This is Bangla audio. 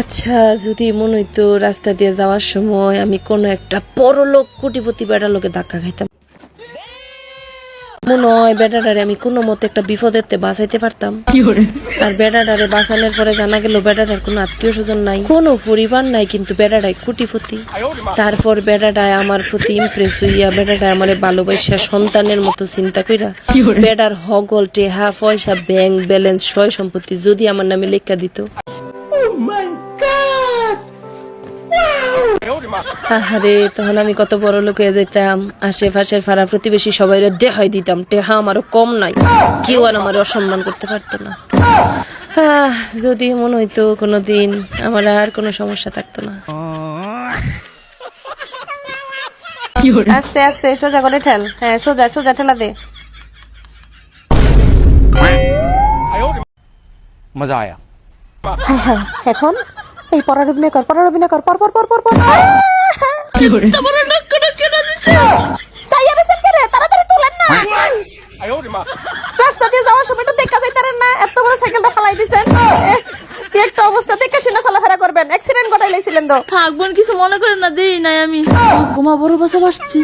আচ্ছা যদি মনে হইতো রাস্তা দিয়ে যাওয়ার সময় আমি কোনো একটা পরলোক কোটিপতি বেড়া লোকে ধাক্কা খাইতাম। মনে হয় বেড়াটারে আমি কোনো মতে একটা বিপদের তে বাঁচাইতে পারতাম। আর বেড়াটারে বাঁচানোর পরে জানা গেল বেড়াটার কোনো আত্মীয় স্বজন নাই। কোনো পরিবার নাই কিন্তু বেড়াটাই কোটিপতি। তারপর বেড়াটায় আমার প্রতি ইমপ্রেস হইয়া বেড়াটায় আমার ভালোবাসা সন্তানের মতো চিন্তা কইরা বেড়ার হগল টেহা পয়সা ব্যাংক ব্যালেন্স সয় সম্পত্তি যদি আমার নামে লেখা দিত। তখন আমি কত বড় লোক হয়ে যেতাম আশেপাশের ফারা প্রতিবেশী সবাই দেহাই দিতাম। টেহা আমারও কম নাই। কেউ আর আমার অসম্মান করতে পারতো না। যদি মনে হইতো কোনো দিন আমার আর কোনো সমস্যা থাকতো না। আস্তে আস্তে সোজা করে ঠেল। হ্যাঁ সোজা সোজা ঠেলা দে। মজা আয়া। হ্যাঁ, হ্যাঁ, এখন? এই পরার অভিনয় কর পরার অভিনয় কর পর পর পর পর পর তোমার নাক কাটা কেন দিছে? সাইয়া বেসেন করে তাড়াতাড়ি তুলেন না। রাস্তা দিয়ে যাওয়ার সময় তো দেখা যাইতারেন না এত বড় সাইকেলটা ফালাই দিছেন। কি একটা অবস্থা দেখে শুনে চলাফেরা করবেন। অ্যাক্সিডেন্ট ঘটাই লাইছিলেন তো থাকবেন কিছু মনে করেন না দেই নাই আমি। ঘুমা বড় বাসা বাসছি